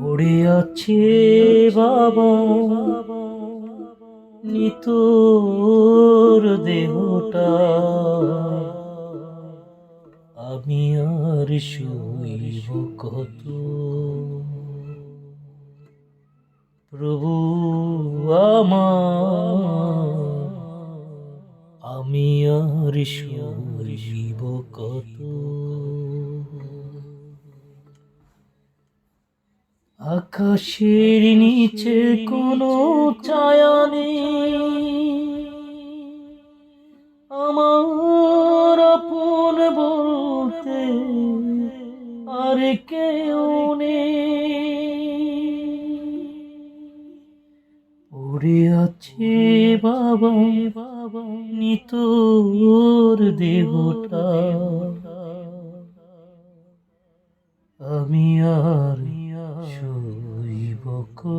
পড়ে আছে বাবা। নিতোর দেহটা। আমি আর শুইব কত? প্রভু আমার, আমি আর শুইব কত? আকাশের নিচে কোনো ছায়া নেই। আমার আপন বলতে আর কেউ পড়ে আছে বাবা বাবা, নিতোর দেহটা। আমি আর শুইব কো